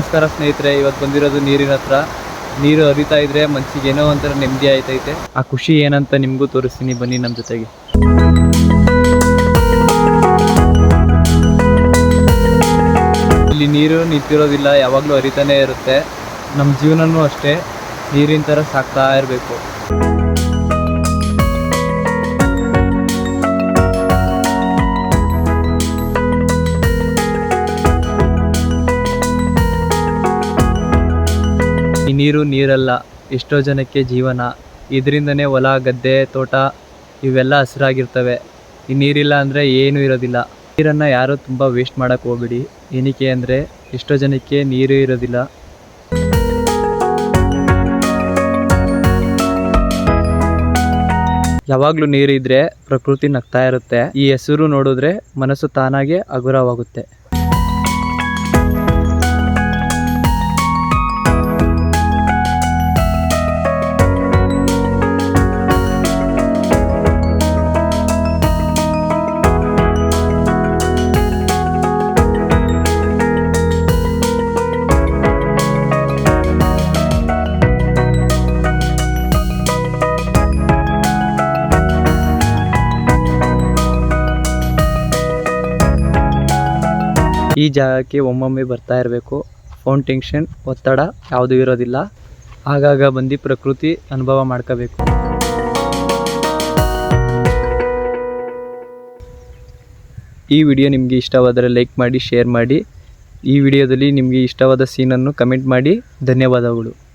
ನಮಸ್ಕಾರ ಸ್ನೇಹಿತರೆ, ಇವತ್ತು ಬಂದಿರೋದು ನೀರಿನ ಹತ್ರ. ನೀರು ಹರಿತಾ ಇದ್ರೆ ಮನ್ಸಿಗೆ ಏನೋ ಒಂಥರ ನೆಮ್ಮದಿ ಆಯ್ತೈತೆ. ಆ ಖುಷಿ ಏನಂತ ನಿಮಗೂ ತೋರಿಸ್ತೀನಿ, ಬನ್ನಿ ನಮ್ಮ ಜೊತೆಗೆ. ಇಲ್ಲಿ ನೀರು ನಿಂತಿರೋದಿಲ್ಲ, ಯಾವಾಗಲೂ ಹರಿತಾನೆ ಇರುತ್ತೆ. ನಮ್ಮ ಜೀವನನೂ ಅಷ್ಟೇ, ನೀರಿನ ಥರ ಸಾಕ್ತಾ ಇರಬೇಕು. ಈ ನೀರು ನೀರಲ್ಲ, ಎಷ್ಟೋ ಜನಕ್ಕೆ ಜೀವನ. ಇದರಿಂದನೇ ಹೊಲ, ಗದ್ದೆ, ತೋಟ ಇವೆಲ್ಲ ಹಸಿರಾಗಿರ್ತವೆ. ಈ ನೀರಿಲ್ಲ ಅಂದರೆ ಏನೂ ಇರೋದಿಲ್ಲ. ನೀರನ್ನು ಯಾರೂ ತುಂಬ ವೇಸ್ಟ್ ಮಾಡೋಕ್ಕೆ ಹೋಗ್ಬಿಡಿ. ಏನಕ್ಕೆ ಅಂದರೆ ಎಷ್ಟೋ ಜನಕ್ಕೆ ನೀರು ಇರೋದಿಲ್ಲ. ಯಾವಾಗಲೂ ನೀರಿದ್ರೆ ಪ್ರಕೃತಿ ನಗ್ತಾ ಇರುತ್ತೆ. ಈ ಹೆಸರು ನೋಡಿದ್ರೆ ಮನಸ್ಸು ತಾನಾಗೆ ಹಗುರವಾಗುತ್ತೆ. ಈ ಜಾಗಕ್ಕೆ ಒಮ್ಮೊಮ್ಮೆ ಬರ್ತಾ ಇರಬೇಕು. ಫೋನ್ ಟೆನ್ಷನ್, ಒತ್ತಡ ಯಾವುದೂ ಇರೋದಿಲ್ಲ. ಆಗಾಗ ಬಂದು ಪ್ರಕೃತಿ ಅನುಭವ ಮಾಡ್ಕೋಬೇಕು. ಈ ವಿಡಿಯೋ ನಿಮಗೆ ಇಷ್ಟವಾದರೆ ಲೈಕ್ ಮಾಡಿ, ಶೇರ್ ಮಾಡಿ. ಈ ವಿಡಿಯೋದಲ್ಲಿ ನಿಮಗೆ ಇಷ್ಟವಾದ ಸೀನನ್ನು ಕಮೆಂಟ್ ಮಾಡಿ. ಧನ್ಯವಾದಗಳು.